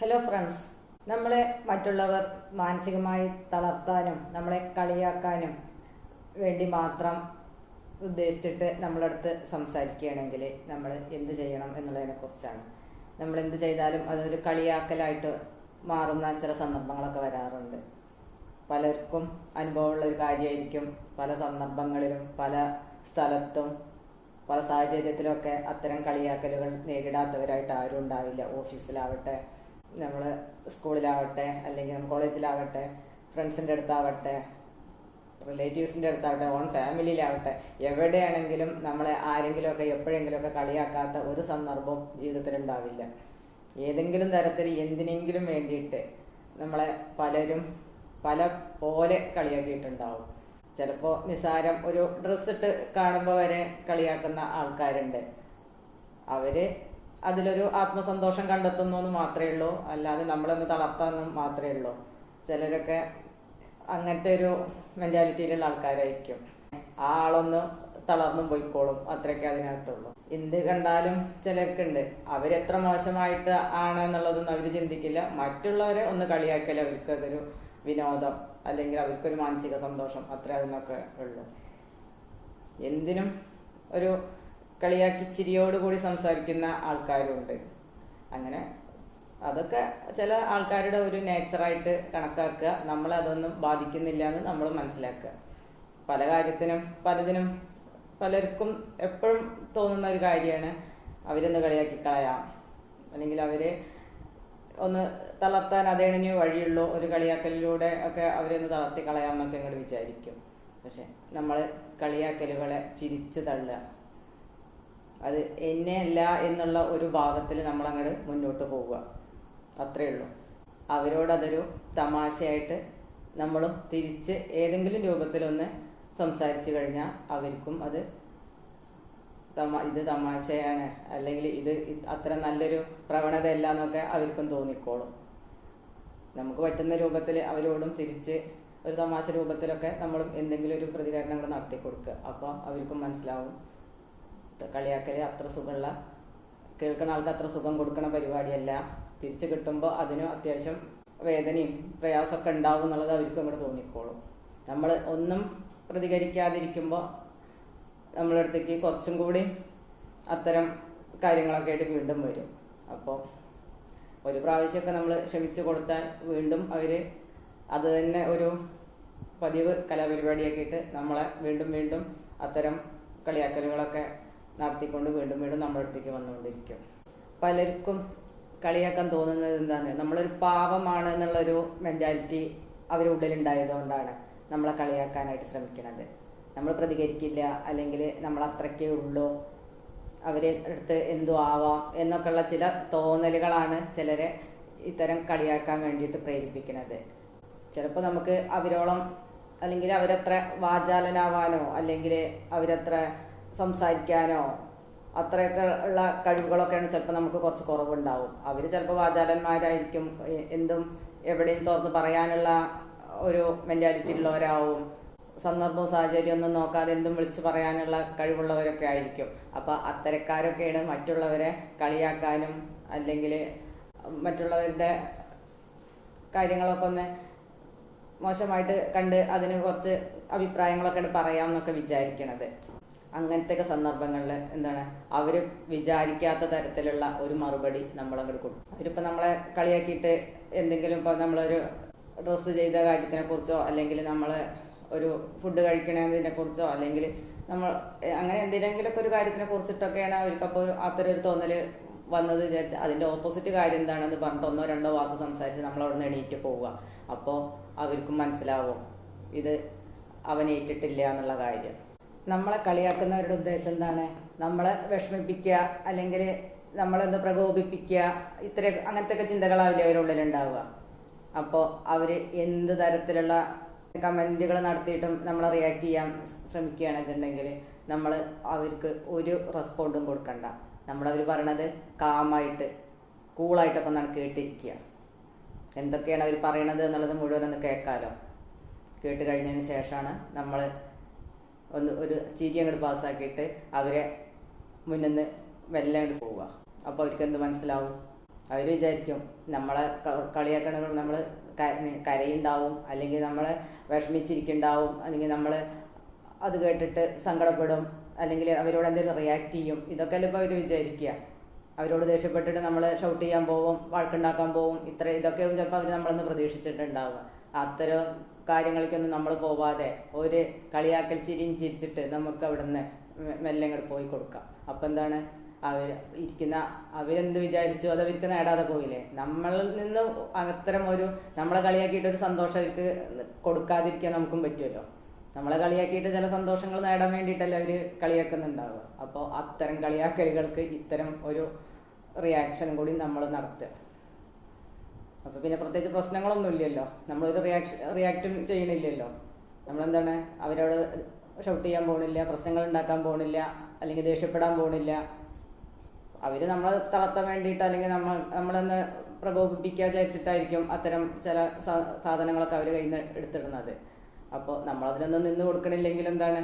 Hello friends നമ്മളെ മറ്റുള്ളവർ മാനസികമായി തളർത്താനും നമ്മളെ കളിയാക്കാനും വേണ്ടി മാത്രം ഉദ്ദേശിച്ചിട്ട് നമ്മളടുത്ത് സംസാരിക്കുകയാണെങ്കിൽ നമ്മൾ എന്ത് ചെയ്യണം എന്നുള്ളതിനെ കുറിച്ചാണ്. നമ്മൾ എന്ത് ചെയ്താലും അതൊരു കളിയാക്കലായിട്ട് മാറുന്ന ചില സന്ദർഭങ്ങളൊക്കെ വരാറുണ്ട്. പലർക്കും അനുഭവമുള്ള ഒരു കാര്യമായിരിക്കും പല സന്ദർഭങ്ങളിലും പല സ്ഥലത്തും പല സാഹചര്യത്തിലൊക്കെ അത്തരം കളിയാക്കലുകൾ നേരിടാത്തവരായിട്ട് ആരും ഉണ്ടാവില്ല. ഓഫീസിലാവട്ടെ നമ്മൾ സ്കൂളിലാവട്ടെ അല്ലെങ്കിൽ കോളേജിലാവട്ടെ ഫ്രണ്ട്സിന്റെ അടുത്താവട്ടെ റിലേറ്റീവ്സിന്റെ അടുത്താവട്ടെ ഓൺ ഫാമിലിയിലാവട്ടെ എവിടെയാണെങ്കിലും നമ്മളെ ആരെങ്കിലുമൊക്കെ എപ്പോഴെങ്കിലുമൊക്കെ കളിയാക്കാത്ത ഒരു സന്ദർഭം ജീവിതത്തിൽ ഉണ്ടാവില്ല ഏതെങ്കിലും തരത്തിൽ എന്തിനെങ്കിലും വേണ്ടിയിട്ട് നമ്മളെ പലരും പല പോലെ കളിയാക്കിയിട്ടുണ്ടാവും. ചിലപ്പോൾ നിസാരം ഒരു ഡ്രസ്സിട്ട് കാണുമ്പോൾ വരെ കളിയാക്കുന്ന ആൾക്കാരുണ്ട്. അവർ അതിലൊരു ആത്മസന്തോഷം കണ്ടെത്തുന്നു എന്ന് മാത്രമേ ഉള്ളൂ. അല്ലാതെ നമ്മളൊന്ന് തളർത്താന്നും മാത്രമേ ഉള്ളൂ. ചിലരൊക്കെ അങ്ങനത്തെ ഒരു മെന്റാലിറ്റിയിലുള്ള ആൾക്കാരായിരിക്കും. ആ ആളൊന്ന് തളർന്നും പോയിക്കോളും. അത്രയൊക്കെ അതിനകത്തുള്ളൂ. എന്ത് കണ്ടാലും ചിലർക്കുണ്ട്. അവരെത്ര മോശമായിട്ട് ആണ് എന്നുള്ളതൊന്നും അവർ ചിന്തിക്കില്ല. മറ്റുള്ളവരെ ഒന്ന് കളിയാക്കൽ അവർക്ക് അതൊരു വിനോദം അല്ലെങ്കിൽ അവർക്കൊരു മാനസിക സന്തോഷം. അത്ര അതിനൊക്കെ ഉള്ളൂ. എന്തിനും ഒരു കളിയാക്കി ചിരിയോടുകൂടി സംസാരിക്കുന്ന ആൾക്കാരുണ്ട്. അങ്ങനെ അതൊക്കെ ചില ആൾക്കാരുടെ ഒരു നേച്ചറായിട്ട് കണക്കാക്കുക. നമ്മളെ അതൊന്നും ബാധിക്കുന്നില്ല എന്ന് നമ്മൾ മനസ്സിലാക്കുക. പല കാര്യത്തിനും പലതിനും പലർക്കും എപ്പോഴും തോന്നുന്ന ഒരു കാര്യമാണ് അവരൊന്ന് കളിയാക്കി കളയാം. അല്ലെങ്കിൽ അവരെ ഒന്ന് തളർത്താൻ അതേണിന് വഴിയുള്ളൂ. ഒരു കളിയാക്കലിലൂടെ ഒക്കെ അവരൊന്ന് തളർത്തി കളയാമെന്നൊക്കെ ഇങ്ങോട്ട് വിചാരിക്കും. പക്ഷെ നമ്മൾ കളിയാക്കലുകളെ ചിരിച്ചു തള്ളുക. അത് എന്നെ അല്ല എന്നുള്ള ഒരു ഭാവത്തിൽ നമ്മൾ അങ്ങോട്ട് മുന്നോട്ട് പോവുക. അത്രേ ഉള്ളൂ. അവരോടതൊരു തമാശയായിട്ട് നമ്മളും തിരിച്ച് ഏതെങ്കിലും രൂപത്തിലൊന്ന് സംസാരിച്ചു കഴിഞ്ഞാൽ അവർക്കും അത് തമാ ഇത് തമാശയാണ്. അല്ലെങ്കിൽ ഇത് ഇത് അത്ര നല്ലൊരു പ്രവണതയല്ല എന്നൊക്കെ അവർക്കും തോന്നിക്കോളും. നമുക്ക് പറ്റുന്ന രൂപത്തിൽ അവരോടും തിരിച്ച് ഒരു തമാശ രൂപത്തിലൊക്കെ നമ്മളും എന്തെങ്കിലും ഒരു പ്രതികരണങ്ങൾ നടത്തി കൊടുക്കുക അപ്പോൾ അവർക്കും മനസ്സിലാവും. കളിയാക്കൽ അത്ര സുഖമുള്ള കേൾക്കുന്ന ആൾക്ക് അത്ര സുഖം കൊടുക്കണ പരിപാടിയല്ല. തിരിച്ചു കിട്ടുമ്പോൾ അതിനും അത്യാവശ്യം വേദനയും പ്രയാസമൊക്കെ ഉണ്ടാവും എന്നുള്ളത് അവർക്ക് അങ്ങോട്ട് തോന്നിക്കോളും. നമ്മൾ ഒന്നും പ്രതികരിക്കാതിരിക്കുമ്പോൾ നമ്മളെ അടുത്തേക്ക് കുറച്ചും കൂടി അത്തരം കാര്യങ്ങളൊക്കെ ആയിട്ട് വീണ്ടും വരും. അപ്പോൾ ഒരു പ്രാവശ്യമൊക്കെ നമ്മൾ ക്ഷമിച്ചു കൊടുത്താൽ വീണ്ടും അവർ അത് തന്നെ ഒരു പതിവ് കലാപരിപാടിയാക്കിയിട്ട് നമ്മളെ വീണ്ടും വീണ്ടും അത്തരം കളിയാക്കലുകളൊക്കെ നടത്തിക്കൊണ്ട് വീണ്ടും വീണ്ടും നമ്മുടെ അടുത്തേക്ക് വന്നുകൊണ്ടിരിക്കും. പലർക്കും കളിയാക്കാൻ തോന്നുന്നത് എന്താണ്? നമ്മളൊരു പാവമാണ് എന്നുള്ളൊരു മെന്റാലിറ്റി അവരുടെ ഉള്ളിലുണ്ടായതുകൊണ്ടാണ് നമ്മളെ കളിയാക്കാനായിട്ട് ശ്രമിക്കുന്നത്. നമ്മൾ പ്രതികരിക്കില്ല അല്ലെങ്കിൽ നമ്മൾ അത്രയ്ക്കേ ഉള്ളൂ. അവരെ അടുത്ത് എന്തു ആവാം എന്നൊക്കെയുള്ള ചില തോന്നലുകളാണ് ചിലരെ ഇത്തരം കളിയാക്കാൻ വേണ്ടിയിട്ട് പ്രേരിപ്പിക്കുന്നത്. ചിലപ്പോൾ നമുക്ക് അവരോളം അല്ലെങ്കിൽ അവരത്ര വാചാലനാവാനോ അല്ലെങ്കിൽ അവരത്ര സംസാരിക്കാനോ അത്രയൊക്കെ ഉള്ള കഴിവുകളൊക്കെയാണ് ചിലപ്പോൾ നമുക്ക് കുറച്ച് കുറവുണ്ടാവും. അവർ ചിലപ്പോൾ വാചാലന്മാരായിരിക്കും എന്തും എവിടെയും തുറന്ന് പറയാനുള്ള ഒരു മെന്റാലിറ്റി ഉള്ളവരാവും സന്ദർഭവും സാഹചര്യം ഒന്നും നോക്കാതെ എന്തും വിളിച്ചു പറയാനുള്ള കഴിവുള്ളവരൊക്കെ ആയിരിക്കും. അപ്പോൾ അത്തരക്കാരൊക്കെയാണ് മറ്റുള്ളവരെ കളിയാക്കാനും അല്ലെങ്കിൽ മറ്റുള്ളവരുടെ കാര്യങ്ങളൊക്കെ ഒന്ന് മോശമായിട്ട് കണ്ട് അതിന് കുറച്ച് അഭിപ്രായങ്ങളൊക്കെ പറയാമെന്നൊക്കെ വിചാരിക്കണത്. അങ്ങനത്തെ ഒക്കെ സന്ദർഭങ്ങളിൽ എന്താണ് അവർ വിചാരിക്കാത്ത തരത്തിലുള്ള ഒരു മറുപടി നമ്മളങ്ങോട്ട് കൊടുക്കും. അവരിപ്പോൾ നമ്മളെ കളിയാക്കിയിട്ട് എന്തെങ്കിലും ഇപ്പോൾ നമ്മളൊരു ഡ്രസ്സ് ചെയ്ത കാര്യത്തിനെ കുറിച്ചോ അല്ലെങ്കിൽ നമ്മൾ ഒരു ഫുഡ് കഴിക്കണതിനെ കുറിച്ചോ അല്ലെങ്കിൽ നമ്മൾ അങ്ങനെ എന്തെങ്കിലുമൊക്കെ ഒരു കാര്യത്തിനെ കുറിച്ചിട്ടൊക്കെയാണ് അവർക്കപ്പോൾ അത്തരം ഒരു തോന്നൽ വന്നത് വിചാരിച്ച് അതിന്റെ ഓപ്പോസിറ്റ് കാര്യം എന്താണെന്ന് പറഞ്ഞിട്ട് ഒന്നോ രണ്ടോ വാക്ക് സംസാരിച്ച് നമ്മൾ അവിടെ നിന്ന് എണീറ്റ് പോവുക. അപ്പോൾ അവർക്കും മനസ്സിലാവും ഇത് അവൻ ഏറ്റിട്ടില്ല എന്നുള്ള കാര്യം. നമ്മളെ കളിയാക്കുന്നവരുടെ ഉദ്ദേശം എന്താണ്? നമ്മളെ വിഷമിപ്പിക്കുക അല്ലെങ്കിൽ നമ്മളെന്ത് പ്രകോപിപ്പിക്കുക ഇത്ര അങ്ങനത്തെ ചിന്തകളാവില്ലേ അവരുടെ ഉള്ളിലുണ്ടാവുക. അപ്പോൾ അവർ എന്ത് തരത്തിലുള്ള കമന്റുകൾ നടത്തിയിട്ടും നമ്മൾ റിയാക്ട് ചെയ്യാൻ ശ്രമിക്കുകയാണെന്നുണ്ടെങ്കിൽ നമ്മൾ അവർക്ക് ഒരു റെസ്പോണ്ടും കൊടുക്കണ്ട. നമ്മളവർ പറയണത് കാമായിട്ട് കൂളായിട്ടൊക്കെ ഒന്ന് കേട്ടിരിക്കുക. എന്തൊക്കെയാണ് അവർ പറയണത് എന്നുള്ളത് മുഴുവൻ ഒന്ന് കേൾക്കാലോ. കേട്ട് കഴിഞ്ഞതിന് ശേഷമാണ് നമ്മൾ ഒന്ന് ഒരു ചിരി അങ്ങോട്ട് പാസ്സാക്കിയിട്ട് അവരെ മുന്നിൽ നിന്ന് അങ്ങോട്ട് പോവുക. അപ്പോൾ അവർക്ക് എന്ത് മനസ്സിലാവും? അവർ വിചാരിക്കും നമ്മളെ കളിയാക്കണ നമ്മൾ കരയുണ്ടാവും അല്ലെങ്കിൽ നമ്മളെ വിഷമിച്ചിരിക്കുന്നുണ്ടാവും അല്ലെങ്കിൽ നമ്മൾ അത് കേട്ടിട്ട് സങ്കടപ്പെടും അല്ലെങ്കിൽ അവരോട് എന്തെങ്കിലും റിയാക്ട് ചെയ്യും. ഇതൊക്കെ അല്ലേ ഇപ്പോൾ അവർ വിചാരിക്കുക. അവരോട് ദേഷ്യപ്പെട്ടിട്ട് നമ്മൾ ഷൗട്ട് ചെയ്യാൻ പോവും വഴക്കുണ്ടാക്കാൻ പോവും ഇത്ര ഇതൊക്കെ ചിലപ്പോൾ അവർ നമ്മളൊന്ന് പ്രതീക്ഷിച്ചിട്ടുണ്ടാവുക. അത്തരം കാര്യങ്ങൾക്കൊന്നും നമ്മൾ പോവാതെ ഒരു കളിയാക്കൽ ചിരിയും ചിരിച്ചിട്ട് നമുക്ക് അവിടെ നിന്ന് മെല്ലെ ഇങ്ങോട്ട് പോയി കൊടുക്കാം. അപ്പം എന്താണ്? അവർ ഇരിക്കുന്ന അവരെന്ത് വിചാരിച്ചു? അത് അവർക്ക് നേടാതെ പോയില്ലേ? നമ്മളിൽ നിന്ന് അത്തരം ഒരു നമ്മളെ കളിയാക്കിയിട്ട് ഒരു സന്തോഷം അവർക്ക് കൊടുക്കാതിരിക്കാൻ നമുക്കും പറ്റുമല്ലോ നമ്മളെ കളിയാക്കിയിട്ട് ചില സന്തോഷങ്ങൾ നേടാൻ വേണ്ടിയിട്ടല്ലേ അവർ കളിയാക്കുന്നുണ്ടാവുക. അപ്പോൾ അത്തരം കളിയാക്കലുകൾക്ക് ഇത്തരം ഒരു റിയാക്ഷൻ കൂടി നമ്മൾ നടത്തുക. അപ്പോൾ പിന്നെ പ്രത്യേകിച്ച് പ്രശ്നങ്ങളൊന്നും ഇല്ലല്ലോ. നമ്മളൊരു റിയാക്ഷൻ റിയാക്റ്റും ചെയ്യണില്ലല്ലോ. നമ്മളെന്താണ്? അവരോട് ഷൗട്ട് ചെയ്യാൻ പോകണില്ല പ്രശ്നങ്ങൾ ഉണ്ടാക്കാൻ പോകണില്ല അല്ലെങ്കിൽ ദേഷ്യപ്പെടാൻ പോകണില്ല അവർ നമ്മളെ തളർത്താൻ വേണ്ടിയിട്ട് അല്ലെങ്കിൽ നമ്മൾ നമ്മളൊന്ന് പ്രകോപിപ്പിക്കുക വിചാരിച്ചിട്ടായിരിക്കും അത്തരം ചില സാധനങ്ങളൊക്കെ അവർ കയ്യിൽ നിന്ന് എടുത്തിടുന്നത്. അപ്പോൾ നമ്മളതിനൊന്നും നിന്ന് കൊടുക്കണില്ലെങ്കിൽ എന്താണ്?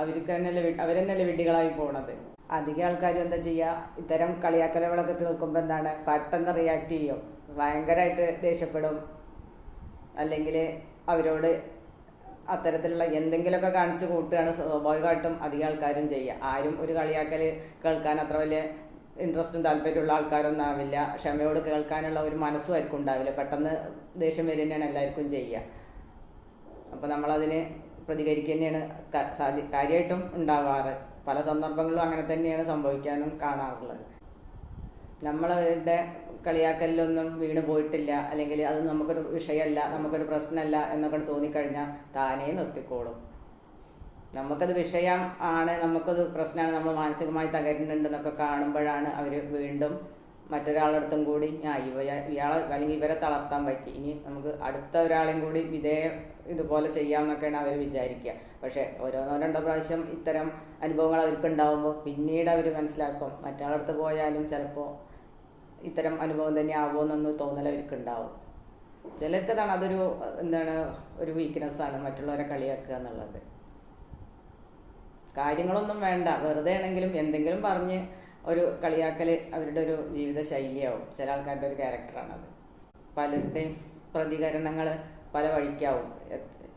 അവർക്ക് തന്നെയല്ലേ അവരെന്നല്ലേ വിഡ്ഢികളായി പോണത്. അധികം ആൾക്കാർ എന്താ ചെയ്യുക ഇത്തരം കളിയാക്കലുകളൊക്കെ കേൾക്കുമ്പോൾ എന്താണ്? പെട്ടെന്ന് റിയാക്ട് ചെയ്യും. ഭയങ്കരമായിട്ട് ദേഷ്യപ്പെടും. അല്ലെങ്കിൽ അവരോട് അത്തരത്തിലുള്ള എന്തെങ്കിലുമൊക്കെ കാണിച്ചു കൂട്ടുകയാണ് സ്വാഭാവികമായിട്ടും അധികം ആൾക്കാരും ചെയ്യുക. ആരും ഒരു കളിയാക്കൽ കേൾക്കാൻ അത്ര വലിയ ഇൻട്രസ്റ്റും താല്പര്യമുള്ള ആൾക്കാരൊന്നും ആവില്ല ക്ഷമയോട് കേൾക്കാനുള്ള ഒരു മനസ്സും ആയിരിക്കും ഉണ്ടാവില്ല. പെട്ടെന്ന് ദേഷ്യം വരിക തന്നെയാണ് എല്ലാവർക്കും ചെയ്യുക. അപ്പോൾ നമ്മളതിന് പ്രതികരിക്കുക തന്നെയാണ് ക- സാധി കാര്യമായിട്ടും ഉണ്ടാവാറ്. പല സന്ദർഭങ്ങളിലും അങ്ങനെ തന്നെയാണ് സംഭവിക്കാനും കാണാറുള്ളത്. നമ്മളവരുടെ കളിയാക്കലിലൊന്നും വീണ് പോയിട്ടില്ല. അല്ലെങ്കിൽ അത് നമുക്കൊരു വിഷയമല്ല നമുക്കൊരു പ്രശ്നമല്ല എന്നൊക്കെ തോന്നിക്കഴിഞ്ഞാൽ താനേ നിർത്തിക്കോളും. നമുക്കത് വിഷയം ആണ് നമുക്കത് പ്രശ്നമാണ് നമ്മൾ മാനസികമായി തകരുന്നുണ്ടെന്നൊക്കെ കാണുമ്പോഴാണ് അവർ വീണ്ടും മറ്റൊരാളടുത്തും കൂടി ആ ഇവ ഇയാളെ അല്ലെങ്കിൽ ഇവരെ തളർത്താൻ പറ്റി. ഇനി നമുക്ക് അടുത്ത ഒരാളെയും കൂടി ഇതേ ഇതുപോലെ ചെയ്യാമെന്നൊക്കെയാണ് അവർ വിചാരിക്കുക. പക്ഷേ ഓരോന്നോ രണ്ടോ പ്രാവശ്യം ഇത്തരം അനുഭവങ്ങൾ അവർക്ക് ഉണ്ടാവുമ്പോൾ പിന്നീട് അവർ മനസ്സിലാക്കും മറ്റാളടുത്ത് പോയാലും ചിലപ്പോൾ ഇത്തരം അനുഭവം തന്നെ ആവുമെന്നൊന്ന് തോന്നൽ അവർക്ക് ഉണ്ടാവും ചിലർക്ക് അതാണ് അതൊരു എന്താണ് ഒരു വീക്ക്നെസ് ആണ് മറ്റുള്ളവരെ കളിയാക്കുക എന്നുള്ളത്. കാര്യങ്ങളൊന്നും വേണ്ട. വെറുതെ ആണെങ്കിലും എന്തെങ്കിലും പറഞ്ഞ് ഒരു കളിയാക്കൽ അവരുടെ ഒരു ജീവിത ശൈലിയാവും. ചില ആൾക്കാരുടെ ഒരു ക്യാരക്ടറാണത് പലരുടെയും പ്രതികരണങ്ങൾ പല വഴിക്കാവും.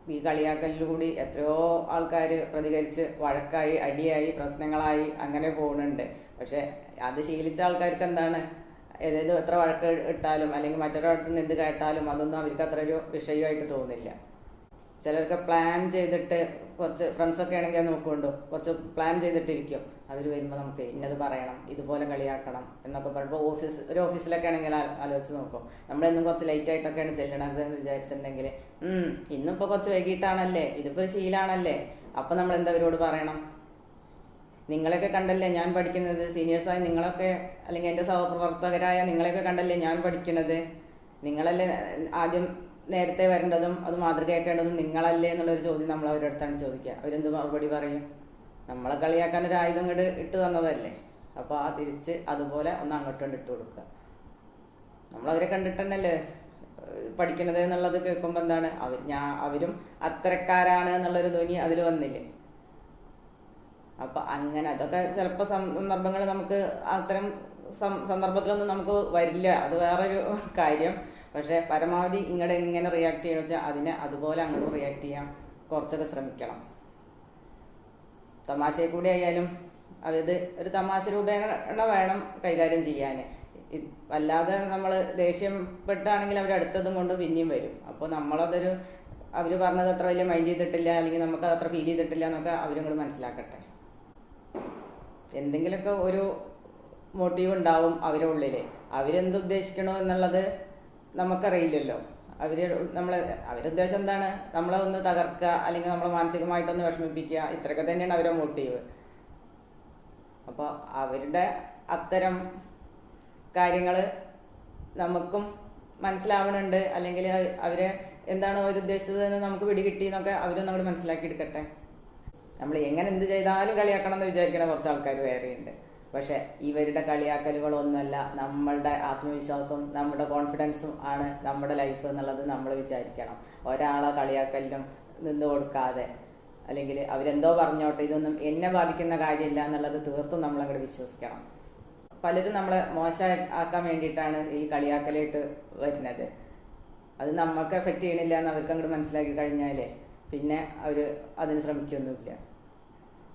ഈ കളിയാക്കലിലൂടെ എത്രയോ ആൾക്കാർ പ്രതികരിച്ച് വഴക്കായി അടിയായി പ്രശ്നങ്ങളായി അങ്ങനെ പോകുന്നുണ്ട് പക്ഷെ അത് ശീലിച്ച ആൾക്കാർക്ക് എന്താണ്? ഏതേത് എത്ര വഴക്ക് ഇട്ടാലും അല്ലെങ്കിൽ മറ്റൊരാളുടെ നിന്ന് എന്ത് കേട്ടാലും അതൊന്നും അവർക്ക് അത്ര ഒരു വിഷയമായിട്ട് തോന്നില്ല. ചിലർക്ക് പ്ലാൻ ചെയ്തിട്ട് കുറച്ച് ഫ്രണ്ട്സൊക്കെ ആണെങ്കിൽ നോക്കുകൊണ്ടു കുറച്ച് പ്ലാൻ ചെയ്തിട്ടിരിക്കും. അവർ വരുമ്പോൾ നമുക്ക് ഇന്നത് പറയണം ഇതുപോലെ കളിയാക്കണം എന്നൊക്കെ പറയുമ്പോൾ ഓഫീസ് ഒരു ഓഫീസിലൊക്കെ ആണെങ്കിൽ ആലോചിച്ച് നോക്കും. നമ്മളെന്നും കുറച്ച് ലേറ്റ് ആയിട്ടൊക്കെയാണ് ചെല്ലണത് എന്ന് വിചാരിച്ചിട്ടുണ്ടെങ്കിൽ ഇന്നിപ്പോൾ കുറച്ച് വൈകിട്ടാണല്ലേ ഇതിപ്പോൾ ശീലാണല്ലേ അപ്പം നമ്മൾ എന്തവരോട് പറയണം? നിങ്ങളെയൊക്കെ കണ്ടല്ലേ ഞാൻ പഠിക്കുന്നത്? സീനിയേഴ്സായ നിങ്ങളൊക്കെ അല്ലെങ്കിൽ എന്റെ സഹപ്രവർത്തകരായ നിങ്ങളെയൊക്കെ കണ്ടല്ലേ ഞാൻ പഠിക്കുന്നത് നിങ്ങളല്ലേ ആദ്യം നേരത്തെ വരേണ്ടതും അത് മാതൃകയാക്കേണ്ടതും നിങ്ങളല്ലേ എന്നുള്ളൊരു ചോദ്യം നമ്മൾ അവരുടെ അടുത്താണ് ചോദിക്കുക. അവരെന്ത് മറുപടി പറയും? നമ്മളെ കളിയാക്കാൻ ഒരു ആയുധം ഇങ്ങോട്ട് ഇട്ട് തന്നതല്ലേ? അപ്പോൾ ആ തിരിച്ച് അതുപോലെ ഒന്ന് അങ്ങോട്ടും ഇട്ട് കൊടുക്കുക. നമ്മളവരെ കണ്ടിട്ട് തന്നെയല്ലേ ഏഹ് പഠിക്കണത് എന്നുള്ളത് കേൾക്കുമ്പോൾ എന്താണ്? അവർ ഞാൻ അവരും അത്തരക്കാരാണ് എന്നുള്ളൊരു ധ്വനി അതിൽ വന്നില്ലേ? അപ്പൊ അങ്ങനെ അതൊക്കെ ചിലപ്പോൾ സന്ദർഭങ്ങൾ നമുക്ക് അത്തരം സന്ദർഭത്തിലൊന്നും നമുക്ക് വരില്ല. അത് വേറൊരു കാര്യം. പക്ഷെ പരമാവധി ഇങ്ങടെ എങ്ങനെ റിയാക്ട് ചെയ്യണം വെച്ചാൽ അതിനെ അതുപോലെ അങ്ങോട്ട് റിയാക്ട് ചെയ്യാൻ കുറച്ചൊക്കെ ശ്രമിക്കണം. തമാശയെ കൂടി ആയാലും അതായത് ഒരു തമാശ രൂപേണ വേണം കൈകാര്യം ചെയ്യാൻ അല്ലാതെ നമ്മൾ ദേഷ്യപ്പെട്ടാണെങ്കിൽ അവർ അടുത്തതും കൊണ്ട് പിന്നെയും വരും. അപ്പോൾ നമ്മളതൊരു അവർ പറഞ്ഞത് അത്ര വലിയ മൈൻഡ് ചെയ്തിട്ടില്ല അല്ലെങ്കിൽ നമുക്ക് അത്ര ഫീൽ ചെയ്തിട്ടില്ല എന്നൊക്കെ അവരും കൂടി മനസ്സിലാക്കട്ടെ. എന്തെങ്കിലുമൊക്കെ ഒരു മോട്ടീവ് ഉണ്ടാവും അവരുടെ ഉള്ളിൽ അവരെന്ത് ഉദ്ദേശിക്കണോ എന്നുള്ളത് നമുക്കറിയില്ലല്ലോ. അവർ നമ്മളെ അവരുദ്ദേശം എന്താണ്? നമ്മളെ ഒന്ന് തകർക്കുക അല്ലെങ്കിൽ നമ്മളെ മാനസികമായിട്ടൊന്ന് വിഷമിപ്പിക്കുക. ഇത്രയൊക്കെ തന്നെയാണ് അവരുടെ മോട്ടീവ് അപ്പോൾ അവരുടെ അത്തരം കാര്യങ്ങൾ നമുക്കും മനസ്സിലാവണുണ്ട്. അല്ലെങ്കിൽ അവർ എന്താണ് അവർ ഉദ്ദേശിച്ചത് എന്ന് നമുക്ക് പിടികിട്ടി എന്നൊക്കെ അവരൊന്നും അങ്ങോട്ട് മനസ്സിലാക്കി എടുക്കട്ടെ നമ്മൾ എങ്ങനെ എന്ത് ചെയ്താലും കളിയാക്കണം എന്ന് വിചാരിക്കുന്ന കുറച്ച് ആൾക്കാർ വേറെയുണ്ട്. പക്ഷെ ഇവരുടെ കളിയാക്കലുകളൊന്നുമല്ല നമ്മളുടെ ആത്മവിശ്വാസം നമ്മുടെ കോൺഫിഡൻസും ആണ് നമ്മുടെ ലൈഫ് എന്നുള്ളത് നമ്മൾ വിചാരിക്കണം. ഒരാളെ കളിയാക്കലിനും നിന്ന് കൊടുക്കാതെ അല്ലെങ്കിൽ അവരെന്തോ പറഞ്ഞോട്ടെ ഇതൊന്നും എന്നെ ബാധിക്കുന്ന കാര്യമില്ല എന്നുള്ളത് തീർത്തും നമ്മളങ്ങോട്ട് വിശ്വസിക്കണം. പലരും നമ്മളെ മോശം ആക്കാൻ വേണ്ടിയിട്ടാണ് ഈ കളിയാക്കലായിട്ട് വരുന്നത്. അത് നമുക്ക് എഫക്റ്റ് ചെയ്യണില്ല എന്ന് അവർക്ക് അങ്ങോട്ട് മനസ്സിലാക്കി കഴിഞ്ഞാലേ പിന്നെ അവർ അതിന് ശ്രമിക്കൊന്നുമില്ല.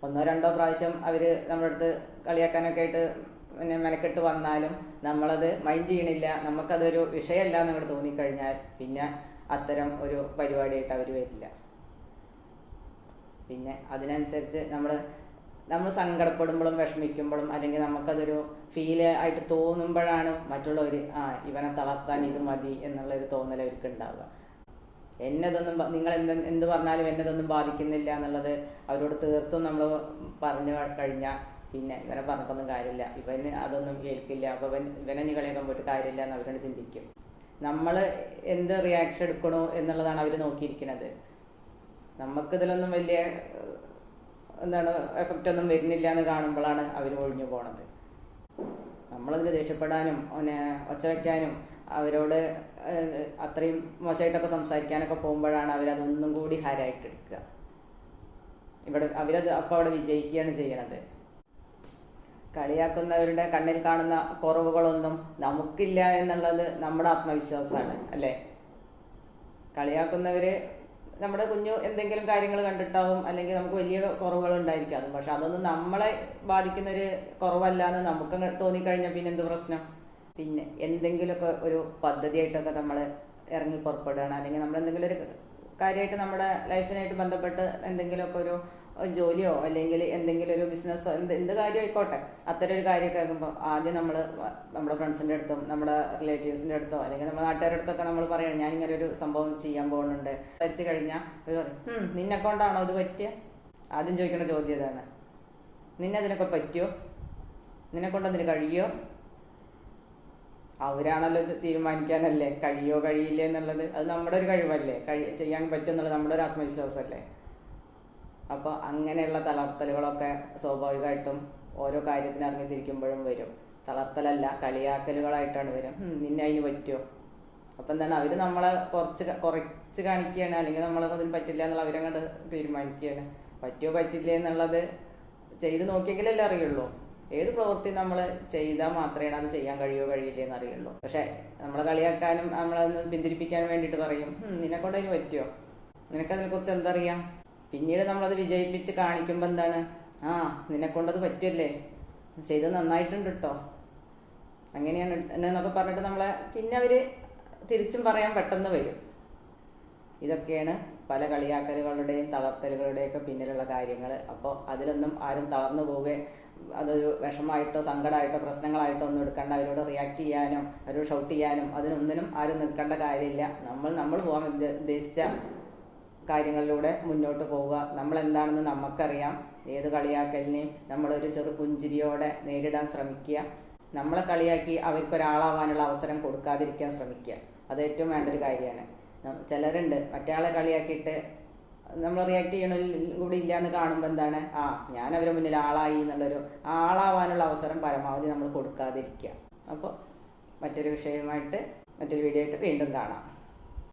ഒന്നോ രണ്ടോ പ്രാവശ്യം അവർ നമ്മുടെ അടുത്ത് കളിയാക്കാനൊക്കെ ആയിട്ട് പിന്നെ മെനക്കെട്ട് വന്നാലും നമ്മളത് മൈൻഡ് ചെയ്യണില്ല. നമുക്കതൊരു വിഷയമല്ല എന്നങ്ങോട്ട് തോന്നിക്കഴിഞ്ഞാൽ പിന്നെ അത്തരം ഒരു പരിപാടിയായിട്ട് അവർ വരില്ല. പിന്നെ അതിനനുസരിച്ച് നമ്മൾ നമ്മൾ സങ്കടപ്പെടുമ്പോഴും വിഷമിക്കുമ്പോഴും അല്ലെങ്കിൽ നമുക്കതൊരു ഫീൽ ആയിട്ട് തോന്നുമ്പോഴാണ് മറ്റുള്ളവർ ആ ഇവനെ തളർത്താൻ ഇത് മതി എന്നുള്ളൊരു തോന്നൽ അവർക്ക് ഉണ്ടാവുക എന്നതൊന്നും നിങ്ങൾ എന്ത് എന്ത് പറഞ്ഞാലും എന്നതൊന്നും ബാധിക്കുന്നില്ല എന്നുള്ളത് അവരോട് തീർത്തും നമ്മൾ പറഞ്ഞു കഴിഞ്ഞാൽ പിന്നെ ഇവനെ പറഞ്ഞിട്ടൊന്നും കാര്യമില്ല. ഇവന് അതൊന്നും കേൾക്കില്ല അപ്പോൾ ഇവൻ ഇവനെ നീ കളിയാക്കാൻ പോയിട്ട് കാര്യമില്ല എന്ന് അവരോട് ചിന്തിക്കും. നമ്മൾ എന്ത് റിയാക്ഷൻ എടുക്കണോ എന്നുള്ളതാണ് അവർ നോക്കിയിരിക്കുന്നത്. നമുക്കിതിലൊന്നും വലിയ എന്താണ് എഫക്റ്റ് ഒന്നും വരുന്നില്ല എന്ന് കാണുമ്പോഴാണ് അവർ ഒഴിഞ്ഞു പോണത്. നമ്മളതിന് ദേഷ്യപ്പെടാനും ഒച്ച വയ്ക്കാനും അവരോട് അത്രയും മോശമായിട്ടൊക്കെ സംസാരിക്കാനൊക്കെ പോകുമ്പോഴാണ് അവരതൊന്നും കൂടി ഹരായിട്ട് എടുക്കുക ഇവിടെ അവരത് അപ്പം അവിടെ വിജയിക്കുകയാണ് ചെയ്യണത്. കളിയാക്കുന്നവരുടെ കണ്ണിൽ കാണുന്ന കുറവുകളൊന്നും നമുക്കില്ല എന്നുള്ളത് നമ്മുടെ ആത്മവിശ്വാസമാണ് അല്ലേ? കളിയാക്കുന്നവര് നമ്മുടെ കുഞ്ഞു എന്തെങ്കിലും കാര്യങ്ങൾ കണ്ടിട്ടാവും അല്ലെങ്കിൽ നമുക്ക് വലിയ കുറവുകൾ ഉണ്ടായിരിക്കാം പക്ഷെ അതൊന്നും നമ്മളെ ബാധിക്കുന്ന ഒരു കുറവല്ല എന്ന് നമുക്ക് തോന്നിക്കഴിഞ്ഞാൽ പിന്നെ എന്ത് പ്രശ്നം? പിന്നെ എന്തെങ്കിലുമൊക്കെ ഒരു പദ്ധതിയായിട്ടൊക്കെ നമ്മൾ ഇറങ്ങി പുറപ്പെടുകയാണ്. അല്ലെങ്കിൽ നമ്മൾ എന്തെങ്കിലും ഒരു കാര്യമായിട്ട് നമ്മുടെ ലൈഫിനായിട്ട് ബന്ധപ്പെട്ട് എന്തെങ്കിലുമൊക്കെ ഒരു ജോലിയോ അല്ലെങ്കിൽ എന്തെങ്കിലും ഒരു ബിസിനസ്സോ എന്ത് എന്ത് കാര്യം ആയിക്കോട്ടെ. അത്തരം ഒരു കാര്യമൊക്കെ ആകുമ്പോൾ ആദ്യം നമ്മൾ നമ്മുടെ ഫ്രണ്ട്സിന്റെ അടുത്തും നമ്മുടെ റിലേറ്റീവ്സിന്റെ അടുത്തോ അല്ലെങ്കിൽ നമ്മുടെ നാട്ടുകാരുടെ അടുത്തൊക്കെ നമ്മൾ പറയണം ഞാൻ ഇങ്ങനെ ഒരു സംഭവം ചെയ്യാൻ പോകുന്നുണ്ട്. ധരിച്ചു കഴിഞ്ഞാൽ അവർ പറയും "ഉം, നിന്നെ കൊണ്ടാണോ ഇത് പറ്റിയ? ആദ്യം ചോദിക്കേണ്ട ചോദ്യം ഇതാണ്. നിന്നെ അതിനൊക്കെ പറ്റുമോ നിന്നെ കൊണ്ട് അതിന് കഴിയോ അവരാണല്ലോ തീരുമാനിക്കാനല്ലേ? കഴിയോ കഴിയില്ലേ എന്നുള്ളത്? അത് നമ്മുടെ ഒരു കഴിവല്ലേ? കഴി ചെയ്യാൻ പറ്റും എന്നുള്ളത് നമ്മുടെ ഒരു ആത്മവിശ്വാസമല്ലേ അപ്പോൾ അങ്ങനെയുള്ള തളർത്തലുകളൊക്കെ സ്വാഭാവികമായിട്ടും ഓരോ കാര്യത്തിന് ഇറങ്ങിത്തിരിക്കുമ്പോഴും വരും. തളർത്തലല്ല കളിയാക്കലുകളായിട്ടാണ് വരും. നിന്നെ അതിന് പറ്റുമോ അപ്പം എന്താണ്? അവർ നമ്മളെ കുറച്ച് കുറച്ച് കാണിക്കുകയാണ്. അല്ലെങ്കിൽ നമ്മളെ അതിന് പറ്റില്ല എന്നുള്ള അവരങ്ങോട്ട് തീരുമാനിക്കുകയാണ്. പറ്റുമോ പറ്റില്ല എന്നുള്ളത് ചെയ്ത് നോക്കിയെങ്കിലല്ലേ അറിയുള്ളൂ. ഏത് പ്രവൃത്തി നമ്മൾ ചെയ്താൽ മാത്രമേ അത് ചെയ്യാൻ കഴിയുമോ കഴിയില്ലേ എന്ന് അറിയുള്ളൂ. പക്ഷെ നമ്മൾ കളിയാക്കാനും നമ്മളതൊന്ന് പിന്തിരിപ്പിക്കാനും വേണ്ടിയിട്ട് പറയും "ഉം, നിന്നെ കൊണ്ട് അതിന് പറ്റുമോ നിനക്കതിനെ കുറിച്ച് എന്തറിയാം പിന്നീട് നമ്മളത് വിജയിപ്പിച്ച് കാണിക്കുമ്പോൾ എന്താണ്? ആ നിന്നെ കൊണ്ടത് പറ്റുമല്ലേ ചെയ്ത് നന്നായിട്ടുണ്ട് കേട്ടോ അങ്ങനെയാണ് എന്നൊക്കെ പറഞ്ഞിട്ട് നമ്മളെ പിന്നെ അവർ തിരിച്ചും പറയാൻ പെട്ടെന്ന് വരും. ഇതൊക്കെയാണ് പല കളിയാക്കലുകളുടെയും തളർത്തലുകളുടെയൊക്കെ പിന്നിലുള്ള കാര്യങ്ങൾ അപ്പോൾ അതിലൊന്നും ആരും തളർന്നു പോവുകയും അതൊരു വിഷമമായിട്ടോ സങ്കടമായിട്ടോ പ്രശ്നങ്ങളായിട്ടോ ഒന്നും എടുക്കണ്ട. അവരോട് റിയാക്ട് ചെയ്യാനും അവരോട് ഷൗട്ട് ചെയ്യാനും അതിനൊന്നിനും ആരും നിൽക്കേണ്ട കാര്യമില്ല. നമ്മൾ നമ്മൾ പോകാൻ ഉദ്ദ- ഉദ്ദേശിച്ച കാര്യങ്ങളിലൂടെ മുന്നോട്ട് പോവുക. നമ്മൾ എന്താണെന്ന് നമുക്കറിയാം ഏത് കളിയാക്കലിനെയും നമ്മളൊരു ചെറു പുഞ്ചിരിയോടെ നേരിടാൻ ശ്രമിക്കുക. നമ്മളെ കളിയാക്കി അവർക്കൊരാളാവാനുള്ള അവസരം കൊടുക്കാതിരിക്കാൻ ശ്രമിക്കുക. അത് ഏറ്റവും വേണ്ട ഒരു കാര്യമാണ് ചിലരുണ്ട്. മറ്റേ കളിയാക്കിയിട്ട് നമ്മൾ റിയാക്ട് ചെയ്യണ കൂടി ഇല്ല എന്ന് കാണുമ്പോൾ എന്താണ്? ആ ഞാൻ അവരെ മുന്നിൽ ആളായി എന്നുള്ളൊരു ആളാവാനുള്ള അവസരം പരമാവധി നമ്മൾ കൊടുക്കാതിരിക്കുക. അപ്പോൾ മറ്റൊരു വിഷയവുമായിട്ട് മറ്റൊരു വീഡിയോ ആയിട്ട് വീണ്ടും കാണാം.